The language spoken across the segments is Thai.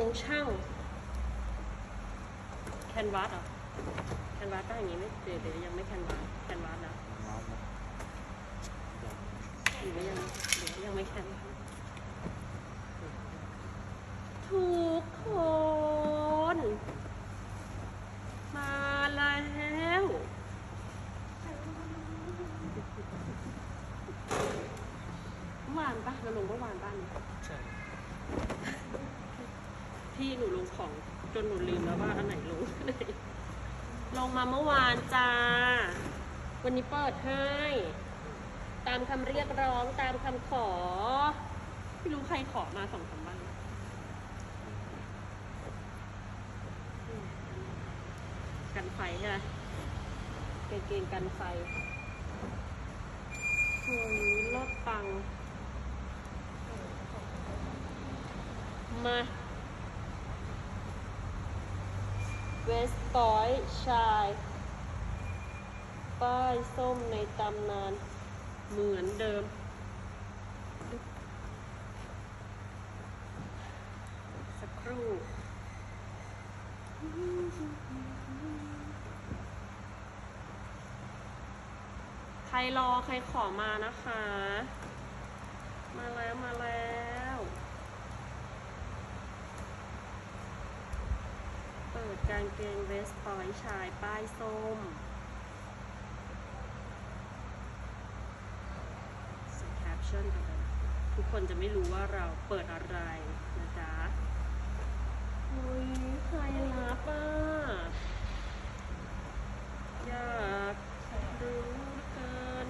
ทรงช่างแคนวาสเหรอแคนวาสก็อย่างนี้ไม่เดี๋ยวเดี๋ยวยังไม่แคนวาสแคนวาสนะน้ำนะหรือว่ายังหรือว่ายังไม่แคนวาสทุกคน มาแล้วเมื่อวานปะเราลงเมื่อวานบ้านนี้ ใช่ พี่หนูลงของจนหนูลืมแล้วว่าอันไหนลง อันไหนลง มาเมื่อวานจ้า วันนี้เปิดให้ ตามคำเรียกร้องตามคำขอ ไม่รู้ใครขอมาสองสามวันกันไฟใช่ไหมกางเกงกันไฟโอ้ยรอดปัง มา เวสต์อยชาย ป้ายส้มในตำนาน เหมือนเดิม สักครู่ใครรอใครขอมานะคะ มาแล้วมาแล้ว เปิดกางเกงเวสปอยชายป้ายส้ม ใส่แคปชั่นกันเลยทุกคนจะไม่รู้ว่าเราเปิดอะไรนะจ๊ะอุ้ยใครรับอะอยากรู้เหลือเกิน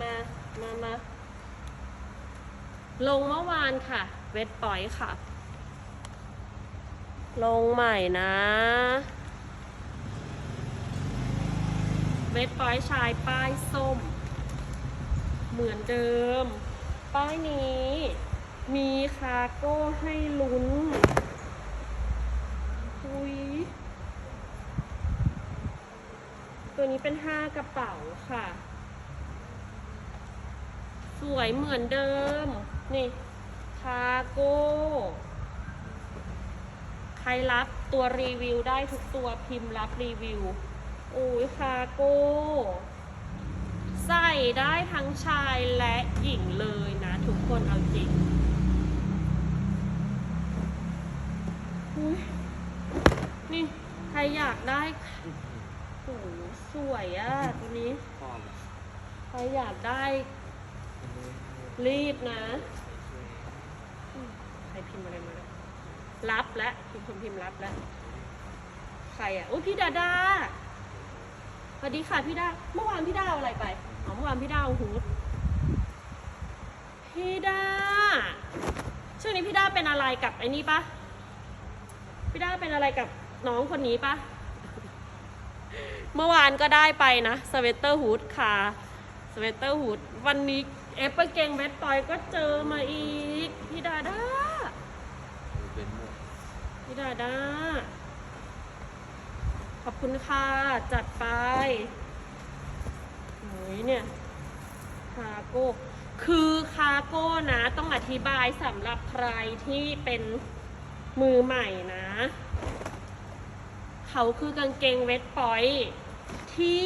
มา มา มา ลงเมื่อวานค่ะ เวทปอยค่ะ ลงใหม่นะ เวทปอยชายป้ายส้ม เหมือนเดิม ป้ายนี้ มีคาโก้ให้ลุ้นอุ้ยตัวนี้เป็นห้ากระเป๋าค่ะ สวยเหมือนเดิม นี่คาโก้ ใครรับตัวรีวิวได้ทุกตัวพิมพ์รับรีวิวโอ้ยคาโก้ ใส่ได้ทั้งชายและหญิงเลยนะ ทุกคนเอาจริงอุ๊ยนี่ใครอยากได้โอ้โหสวยอะตัวนี้พ่อเหรอใครอยากได้ รีบนะใครพิมพ์อะไรมา รับแล้วพิมพ์คนพิมพ์รับแล้ว ใครอะอุ้ยพี่ดาดาสวัสดีค่ะพี่ดา เมื่อวานพี่ดาเอาอะไรไปอ๋อเมื่อวานพี่ดาเอาฮูดพี่ดาช่วงนี้พี่ดาเป็นอะไรกับไอ้นี่ปะพี่ดาเป็นอะไรกับน้องคนนี้ปะเมื่อวานก็ได้ไปนะสเวตเตอร์ฮูดค่ะสเวตเตอร์ฮูดวันนี้ เอฟเปอร์เกงเวทปอยก็เจอมาอีก พี่ดาดาเป็นหมวกพี่ดาดาขอบคุณค่ะ จัดไปโอ้ยเนี่ยคาโก้คือคาโก้นะ ต้องอธิบายสำหรับใครที่เป็นมือใหม่นะ เขาคือกางเกงเวทปอยที่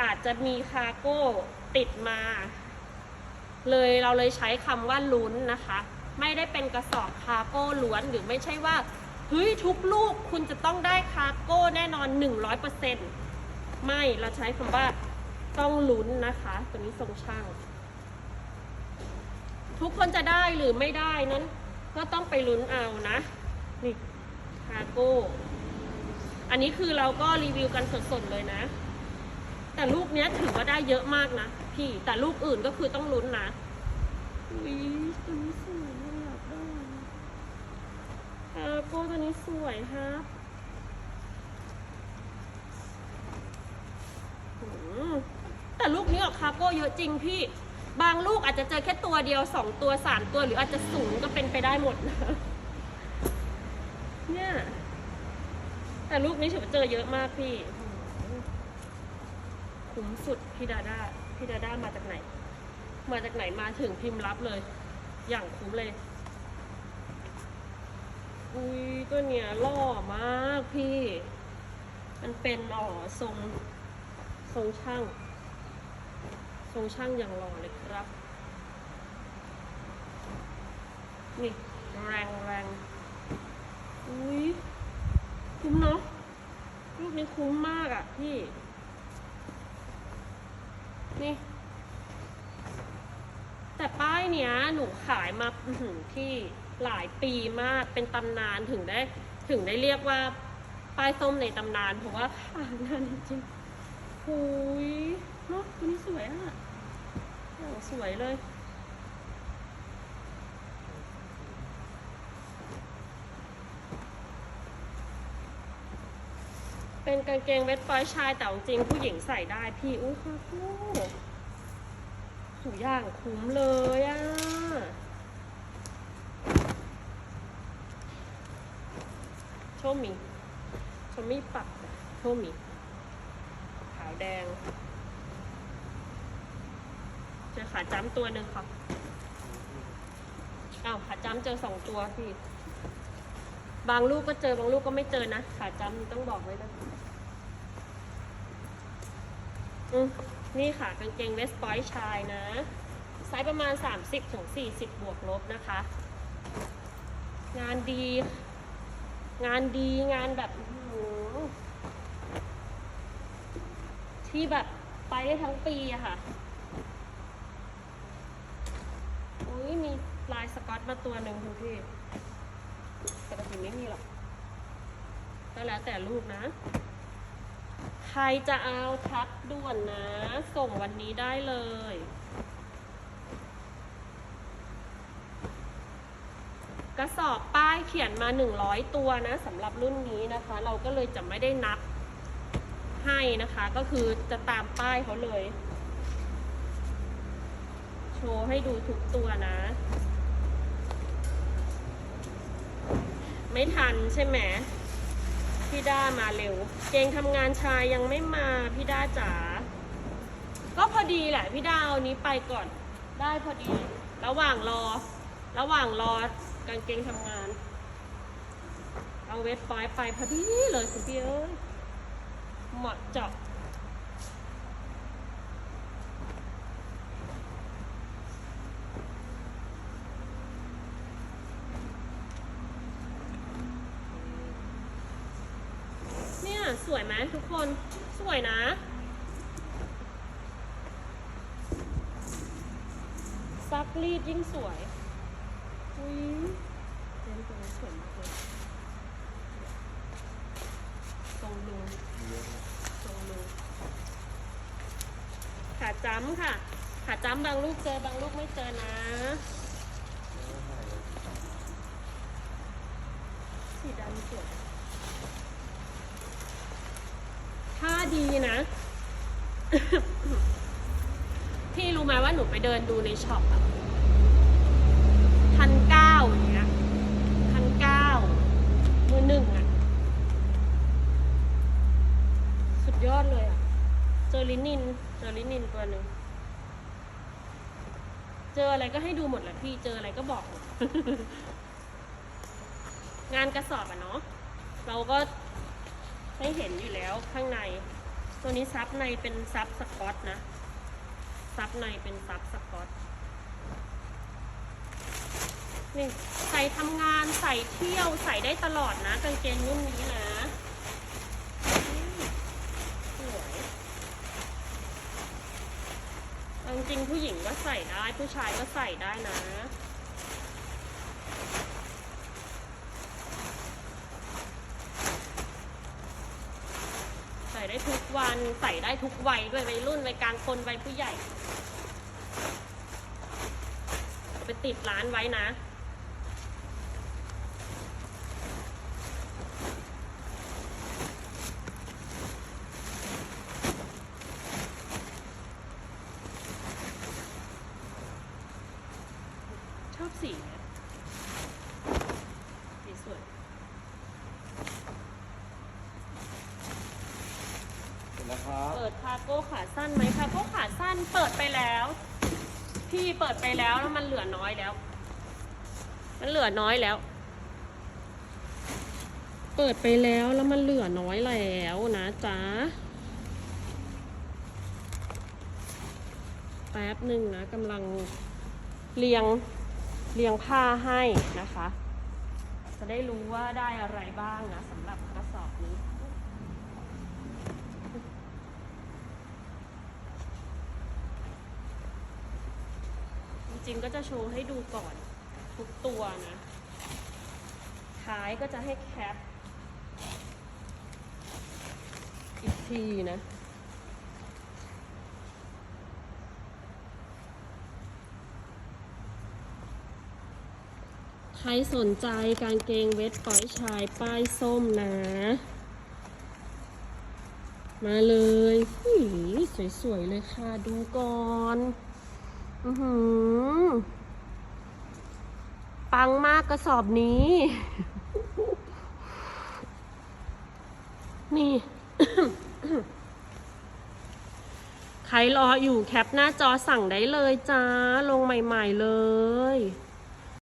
อาจจะมีคาโก้ติดมา เลยเราเลยใช้คำว่าลุ้นนะคะ ไม่ได้เป็นกระสอบคาโก้ล้วนหรือไม่ใช่ว่าเฮ้ยทุกลูกคุณจะต้องได้คาโก้แน่นอน 100%ไม่เราใช้คำว่าต้องลุ้นนะคะ ตัวนี้ทรงช่าง ทุกคนจะได้หรือไม่ได้นั้น ก็ต้องไปลุ้นเอานะนี่คาโก้อันนี้คือเราก็รีวิวกันสดๆเลยนะ แต่ลูกเนี้ยถือว่าได้เยอะมากนะ พี่ แต่ลูกอื่นก็คือต้องลุ้นนะอุ้ยตัวนี้สวยมากได้คาโก้ตัวนี้สวยฮะหืมแต่ลูกนี้ออกคาโก้เยอะจริงพี่ บางลูกอาจจะเจอแค่ตัวเดียวสองตัวสามตัวหรืออาจจะศูนย์ก็เป็นไปได้หมดนะเนี่ย แต่ลูกนี้ถือว่าเจอเยอะมากพี่ คุ้มสุดพี่ดาด้า พี่ดาด้ามาจากไหน มาจากไหนมาถึงพิมพ์รับเลย อย่างคุ้มเลย อุ้ยตัวเนี้ยหล่อมากพี่ มันเป็นอ๋อทรงทรงช่าง ทรงช่างอย่างหล่อเลยครับ นี่แรงแรงอุ้ยคุ้มเนาะลูกนี้คุ้มมากอะ่ะพี่ นี่ แต่ป้ายเนี้ยหนูขายมาที่หลายปีมากเป็นตำนานถึงได้ ถึงได้เรียกว่าป้ายส้มในตำนานเพราะว่าขายนานจริงหุยเนาะตัวนี้สวยอะ่ะโอ้สวยเลย เป็นกางเกงเวทปอยชายแต่จริงผู้หญิงใส่ได้พี่อุ้ค่ะคู่ถูกอย่างคุ้มเลยอะ่ะโชมีโชมีปักโชมีขาวแดงเจอขาจ้ำตัวหนึ่งค่ะอ้าวขาจ้ำเจอสองตัวพี่บางลูกก็เจอบางลูกก็ไม่เจอนะขาจ้ำต้องบอกไว้นะอืม นี่ค่ะกางเกงเวสต์ปอยชายนะ ไซส์ประมาณ30ถึง40 บวกลบนะคะ งานดี งานดีงานแบบที่แบบไปได้ทั้งปีอะค่ะ อุ้ยมีลายสกอตมาตัวหนึ่งคุณพี่แต่ปกติไม่มีหรอกก็แล้วแต่ลูกนะ ใครจะเอาทักด่วนนะ ส่งวันนี้ได้เลย กระสอบป้ายเขียนมา 100 ตัวนะสำหรับรุ่นนี้นะคะ เราก็เลยจะไม่ได้นับให้นะคะ ก็คือจะตามป้ายเขาเลย โชว์ให้ดูทุกตัวนะ ไม่ทันใช่ไหม พี่ด้ามาเร็ว เกงทำงานชายยังไม่มาพี่ด้าจ๋า ก็พอดีแหละพี่ด้าเอานี้ไปก่อน ได้พอดี ระหว่างรอ ระหว่างรอกางเกงทำงาน เอาเวทปอยไปพอดีเลยคุณพี่เอ้ยเหมาะเจาะ เนี่ย สวยไหมทุกคน สวยนะักรีดยิ่งสวย อุ้ยเล่นตัวนี้สวยมากเลยทรงลุงเยอะนะทรงลุงขาจ้ำค่ะ ขาจ้ำบางลูกเจอบางลูกไม่เจอนะ สีดำสวยถ้าดีนะ พี่รู้ไหมว่าหนูไปเดินดูในช็อปอะพันเก้าอย่างเงี้ยพันเก้ามือหนึ่งอะสุดยอดเลยอะเจอลินิน เจอลินินตัวหนึ่ง เจออะไรก็ให้ดูหมดแหละพี่ เจออะไรก็บอก งานกระสอบอะเนาะ เราก็ให้เห็นอยู่แล้วข้างใน ตัวนี้ซับในเป็นซับสกอตนะ ซับในเป็นซับสกอตนี่ใส่ทำงานใส่เที่ยวใส่ได้ตลอดนะกางเกงรุ่นนี้นะสวยจริงผู้หญิงก็ใส่ได้ผู้ชายก็ใส่ได้นะ ใส่ได้ทุก วันใส่ได้ทุกวัยด้วยวัยรุ่นวัยกลางคนวัยผู้ใหญ่ ไปติดร้านไว้นะ ชอบสีเนี่ยสีสวย เสร็จแล้วครับ เปิดคาร์ โก้ขาสั้นไหมคาร์โก้ขาสั้นเปิดไปแล้ว พี่เปิดไปแล้วแล้วมันเหลือน้อยแล้ว มันเหลือน้อยแล้ว เปิดไปแล้วแล้วมันเหลือน้อยแล้วนะจ๊ะแป๊บหนึ่งนะกำลังเรียงเรียงผ้าให้นะคะ จะได้รู้ว่าได้อะไรบ้างนะสำหรับกระสอบนี้ จริงก็จะโชว์ให้ดูก่อนทุกตัวนะ ท้ายก็จะให้แคปอีกทีนะใครสนใจกางเกงเวทปอยชายป้ายส้มนะ มาเลยหุยสวยๆเลยค่ะ ดูก่อน อือหือ ปังมากกระสอบนี้ นี่ ใครรออยู่แคปหน้าจอสั่งได้เลยจ้า ลงใหม่ ๆ เลย